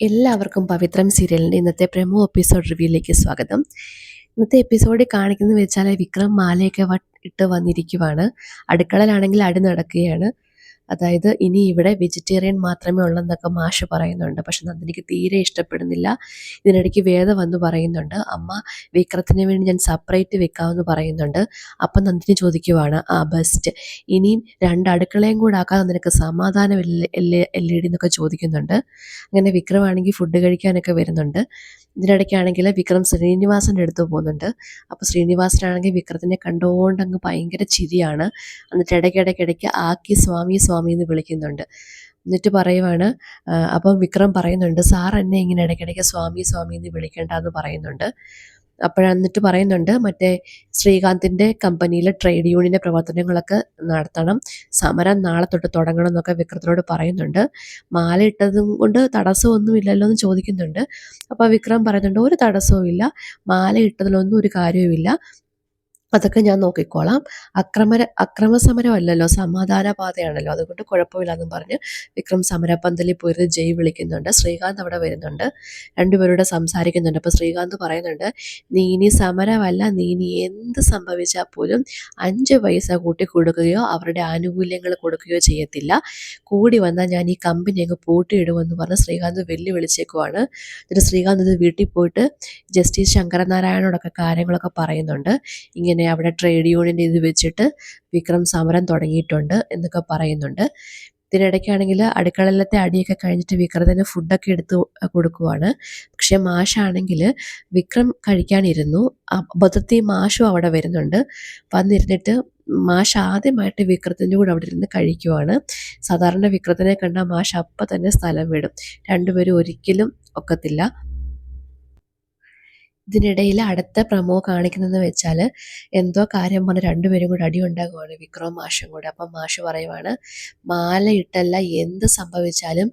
എല്ലാവർക്കും പവിത്രം സീരിയലിന്റെ ഇന്നത്തെ പ്രമോ എപ്പിസോഡ് റിവ്യൂയിലേക്ക് സ്വാഗതം. ഇന്നത്തെ എപ്പിസോഡിൽ കാണിക്കുന്നത് വെച്ചാൽ വിക്രം മാലയൊക്കെ ഇട്ട് വന്നിരിക്കുവാണ്. അടുക്കളയിലാണെങ്കിൽ അടി നടക്കുകയാണ്. അതായത് ഇനി ഇവിടെ വെജിറ്റേറിയൻ മാത്രമേ ഉള്ളെന്നൊക്കെ മാഷ് പറയുന്നുണ്ട്. പക്ഷെ നന്ദിനിക്ക് തീരെ ഇഷ്ടപ്പെടുന്നില്ല. ഇതിനിടയ്ക്ക് വേദ വന്ന് പറയുന്നുണ്ട് അമ്മ വിക്രത്തിന് വേണ്ടി ഞാൻ സെപ്പറേറ്റ് വെക്കാമെന്ന് പറയുന്നുണ്ട്. അപ്പം നന്ദിനി ചോദിക്കുവാണ് ആ ബെസ്റ്റ് ഇനിയും രണ്ട് അടുക്കളയും കൂടെ ആക്കാതെ നിനക്ക് സമാധാനം എല്ലേ ഡി എന്നൊക്കെ ചോദിക്കുന്നുണ്ട്. അങ്ങനെ വിക്രമാണെങ്കിൽ ഫുഡ് കഴിക്കാനൊക്കെ വരുന്നുണ്ട്. ഇതിനിടയ്ക്കാണെങ്കിൽ വിക്രം ശ്രീനിവാസന്റെ അടുത്ത് പോകുന്നുണ്ട്. അപ്പോൾ ശ്രീനിവാസനാണെങ്കിൽ വിക്രത്തിനെ കണ്ടുകൊണ്ട് അങ്ങ് ഭയങ്കര ചിരിയാണ്. എന്നിട്ട് ഇടയ്ക്കിടയ്ക്കിടയ്ക്ക് ആക്കി സ്വാമി സ്വാമി എന്ന് വിളിക്കുന്നുണ്ട്. എന്നിട്ട് പറയുവാണ് അപ്പം വിക്രം പറയുന്നുണ്ട് സാർ എന്നെ ഇങ്ങനെ ഇടയ്ക്കിടയ്ക്ക് സ്വാമി സ്വാമി എന്ന് വിളിക്കേണ്ട എന്ന് പറയുന്നുണ്ട് അപ്പോഴെന്നിട്ട് പറയുന്നുണ്ട് മറ്റേ ശ്രീകാന്തിന്റെ കമ്പനിയിലെ ട്രേഡ് യൂണിയന്റെ പ്രവർത്തനങ്ങളൊക്കെ നടത്തണം. സമരം നാളെ തൊട്ട് തുടങ്ങണം എന്നൊക്കെ വിക്രത്തിനോട് പറയുന്നുണ്ട്. മാല ഇട്ടതും കൊണ്ട് തടസ്സമൊന്നുമില്ലല്ലോ എന്ന് ചോദിക്കുന്നുണ്ട്. അപ്പോൾ വിക്രം പറയുന്നുണ്ട് ഒരു തടസ്സവും ഇല്ല മാല ഇട്ടതിലൊന്നും ഒരു കാര്യവുമില്ല. അതൊക്കെ ഞാൻ നോക്കിക്കോളാം. അക്രമര അക്രമസമരമല്ലല്ലോ സമാധാന പാതയാണല്ലോ അതുകൊണ്ട് കുഴപ്പമില്ലെന്നും പറഞ്ഞ് വിക്രം സമരപ്പന്തലിൽ പോയിരുന്ന് ജയ് വിളിക്കുന്നുണ്ട്. ശ്രീകാന്ത് അവിടെ വരുന്നുണ്ട്. രണ്ടുപേരോട് സംസാരിക്കുന്നുണ്ട്. അപ്പോൾ ശ്രീകാന്ത് പറയുന്നുണ്ട് നീ ഇനി സമരമല്ല നീ ഇനി എന്ത് സംഭവിച്ചാൽ പോലും അഞ്ച് പൈസ കൂട്ടി കൊടുക്കുകയോ അവരുടെ ആനുകൂല്യങ്ങൾ കൊടുക്കുകയോ ചെയ്യത്തില്ല. കൂടി വന്നാൽ ഞാൻ ഈ കമ്പനി അങ്ങ് പൂട്ടിയിടുമെന്ന് പറഞ്ഞ് ശ്രീകാന്ത് വെല്ലുവിളിച്ചേക്കുവാണ്. എന്നിട്ട് ശ്രീകാന്ത് ഇത് വീട്ടിൽ പോയിട്ട് ജസ്റ്റിസ് ശങ്കരനാരായണോടൊക്കെ കാര്യങ്ങളൊക്കെ പറയുന്നുണ്ട്. ഇങ്ങനെ പിന്നെ അവിടെ ട്രേഡ് യൂണിയന്റെ ഇത് വെച്ചിട്ട് വിക്രം സമരം തുടങ്ങിയിട്ടുണ്ട് എന്നൊക്കെ പറയുന്നുണ്ട്. ഇതിനിടയ്ക്കാണെങ്കിൽ അടുക്കളയിലത്തെ അടിയൊക്കെ കഴിഞ്ഞിട്ട് വിക്രത്തിന് ഫുഡൊക്കെ എടുത്ത് കൊടുക്കുവാണ്. പക്ഷെ മാഷാണെങ്കിൽ വിക്രം കഴിക്കാനിരുന്നു. അബദ്ധത്തിൽ മാഷും അവിടെ വരുന്നുണ്ട്. വന്നിരുന്നിട്ട് മാഷ് ആദ്യമായിട്ട് വിക്രത്തിന്റെ കൂടെ അവിടെ ഇരുന്ന് കഴിക്കുവാണ്. സാധാരണ വിക്രത്തിനെ കണ്ട മാഷ് അപ്പം തന്നെ സ്ഥലം വിടും. രണ്ടുപേരും ഒരിക്കലും ഒക്കത്തില്ല. ഇതിനിടയിൽ അടുത്ത പ്രമോ കാണിക്കുന്നതെന്ന് വെച്ചാൽ എന്തോ കാര്യം പറഞ്ഞ് രണ്ടുപേരും കൂടെ അടി ഉണ്ടാകുവാണ്. വിക്രം മാഷും കൂടെ. അപ്പം മാഷ് പറയുവാണ് മാല ഇട്ടല്ല എന്ത് സംഭവിച്ചാലും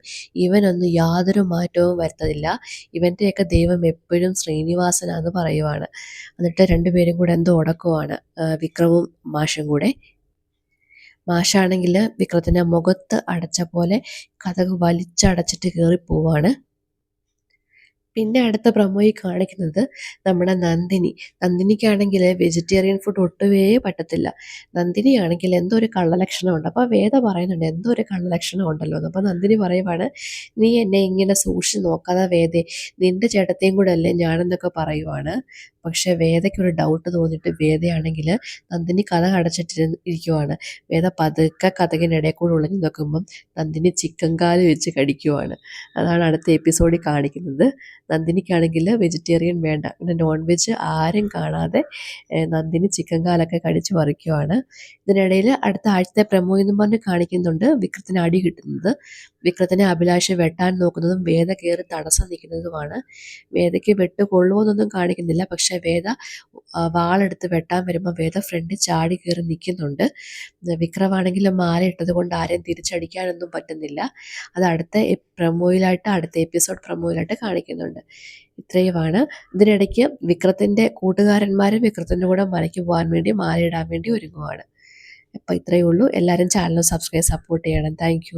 ഇവനൊന്നും യാതൊരു മാറ്റവും വരുത്തതില്ല. ഇവന്റെയൊക്കെ ദൈവം എപ്പോഴും ശ്രീനിവാസനാന്ന് പറയുവാണ്. എന്നിട്ട് രണ്ടുപേരും കൂടെ എന്തോ ഉടക്കുവാണ് വിക്രവും മാഷും കൂടെ. മാഷാണെങ്കിൽ വിക്രത്തിന്റെ മുഖത്ത് അടച്ച പോലെ കഥക് വലിച്ചടച്ചിട്ട് കയറി പോവാണ് പിന്നെ അടുത്ത പ്രൊമോയിൽ കാണിക്കുന്നത് നമ്മുടെ നന്ദിനി. നന്ദിനിക്കാണെങ്കിൽ വെജിറ്റേറിയൻ ഫുഡ് ഒട്ടുമേ പറ്റത്തില്ല. നന്ദിനിയാണെങ്കിൽ എന്തോ ഒരു കള്ളലക്ഷണമുണ്ട്. അപ്പോൾ വേദ പറയുന്നുണ്ട് എന്തോ ഒരു കള്ളലക്ഷണം ഉണ്ടല്ലോ അപ്പോൾ നന്ദിനി പറയുവാണ് നീ എന്നെ ഇങ്ങനെ സൂക്ഷിച്ച് നോക്കാതെ വേദേ നിന്റെ ചേട്ടത്തെയും കൂടെ അല്ലേ ഞാനെന്നൊക്കെ പറയുവാണ്. പക്ഷേ വേദയ്ക്കൊരു ഡൗട്ട് തോന്നിയിട്ട് വേദയാണെങ്കിൽ നന്ദിനി കഥ അടച്ചിട്ട് ഇരിക്കുവാണ് വേദ പതുക്കെ കഥകിനിടയിൽ കൂടെ ഒളിഞ്ഞു നോക്കുമ്പം നന്ദിനി ചിക്കൻ കാൽ വെച്ച് കടിക്കുവാണ്. അതാണ് അടുത്ത എപ്പിസോഡിൽ കാണിക്കുന്നത്. നന്ദിനിക്കാണെങ്കിൽ വെജിറ്റേറിയൻ വേണ്ട. പിന്നെ നോൺ വെജ് ആരും കാണാതെ നന്ദിനി ചിക്കൻ കാലൊക്കെ കടിച്ച് പറിക്കുവാണ്. ഇതിനിടയിൽ അടുത്ത ആഴ്ചത്തെ പ്രമോ എന്ന് പറഞ്ഞ് കാണിക്കുന്നുണ്ട്. വിക്രത്തിന് അടി കിട്ടുന്നത്. വിക്രത്തിനെ അഭിലാഷം വെട്ടാൻ നോക്കുന്നതും വേദ കയറി തടസ്സം നിൽക്കുന്നതുമാണ്. വേദയ്ക്ക് വെട്ട് കൊള്ളുമെന്നൊന്നും കാണിക്കുന്നില്ല. പക്ഷേ വേദ വാളെടുത്ത് വെട്ടാൻ വരുമ്പോൾ വേദ ഫ്രണ്ട് ചാടി കയറി നിൽക്കുന്നുണ്ട്. വിക്രമാണെങ്കിൽ മാല ഇട്ടത് കൊണ്ട് ആരെയും തിരിച്ചടിക്കാനൊന്നും പറ്റുന്നില്ല. അത് അടുത്ത പ്രമോയിലായിട്ട് അടുത്ത എപ്പിസോഡ് പ്രമോയിലായിട്ട് കാണിക്കുന്നുണ്ട്. ഇത്രയുമാണ്. ഇതിനിടയ്ക്ക് വിക്രത്തിന്റെ കൂട്ടുകാരന്മാരും വിക്രത്തിന്റെ കൂടെ മലയ്ക്ക് പോകാൻ വേണ്ടി മാലയിടാൻ വേണ്ടി ഒരുങ്ങുവാണ്. അപ്പോൾ ഇത്രയേ ഉള്ളൂ. എല്ലാവരും ചാനൽ സബ്സ്ക്രൈബ് സപ്പോർട്ട് ചെയ്യണം. താങ്ക്